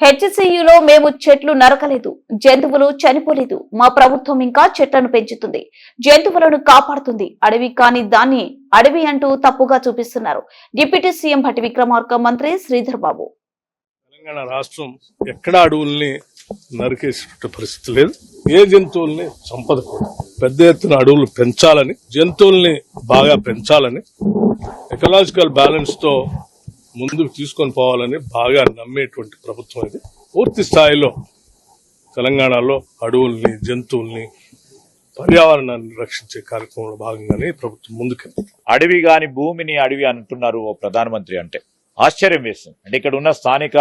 హెచ్సియులో మేము చెట్లు నరకలేదు జంతువులు చనిపోలేదు మా ప్రభుత్వం ఇంకా చెట్లను పెంచుతుంది జంతువులను కాపాడుతుంది. అడవి కాని దాన్ని అడవి అంటూ తప్పుగా చూపిస్తున్నారు. డిప్యూటీ సీఎం భట్టి విక్రమార్క మంత్రి శ్రీధర్ బాబు. తెలంగాణ రాష్ట్రం ఎక్కడ అడవుల్ని నరికేసే పరిస్థితి లేదు. ఏ జంతువుల్ని చంపదకూడదు పెద్ద ఎత్తున అడవులు పెంచాలని జంతువుల్ని బాగా పెంచాలని ఎకలాజికల్ బ్యాలెన్స్తో ముందుకు తీసుకొని పోవాలని బాగా నమ్మేటువంటి ప్రభుత్వం ఇది. పూర్తి స్థాయిలో తెలంగాణలో అడవుల్ని జంతువుల్ని పర్యావరణాన్ని రక్షించే కార్యక్రమంలో భాగంగానే ప్రభుత్వం ముందుకు అడవి గాని భూమిని అడవి అంటున్నారు ఓ ప్రధానమంత్రి అంటే. ఆశ్చర్యం వేస్తుంది అంటే ఇక్కడ ఉన్న స్థానిక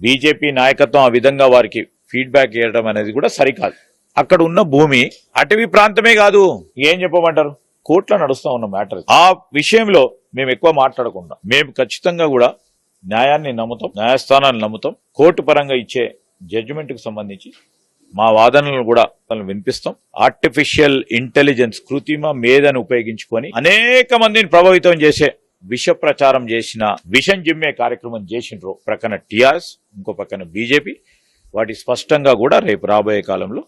బీజేపీ నాయకత్వం ఆ విధంగా వారికి ఫీడ్బ్యాక్ ఇవ్వడం అనేది కూడా సరికాదు. అక్కడ ఉన్న భూమి అటవీ ప్రాంతమే కాదు. ఏం చెప్పమంటారు? కోర్టులో నడుస్తూ ఉన్న మ్యాటర్ ఆ విషయంలో మేము ఎక్కువ మాట్లాడకుండా మేము ఖచ్చితంగా కూడా న్యాయాన్ని నమ్ముతాం న్యాయస్థానాన్ని నమ్ముతాం కోర్టు పరంగా ఇచ్చే జడ్జిమెంట్కు సంబంధించి మా వాదనలను కూడా మనం వినిపిస్తాం. ఆర్టిఫిషియల్ ఇంటెలిజెన్స్ కృత్రిమ మేధను ఉపయోగించుకొని అనేక మందిని ప్రభావితం చేసే విష ప్రచారం చేసిన విషం జిమ్మే కార్యక్రమం చేసిండ్రు ప్రక్కన టిఆర్ఎస్ ఇంకో పక్కన బీజేపీ. వాటి స్పష్టంగా కూడా రేపు రాబోయే కాలంలో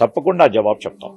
తప్పకుండా జవాబు చెప్తాం.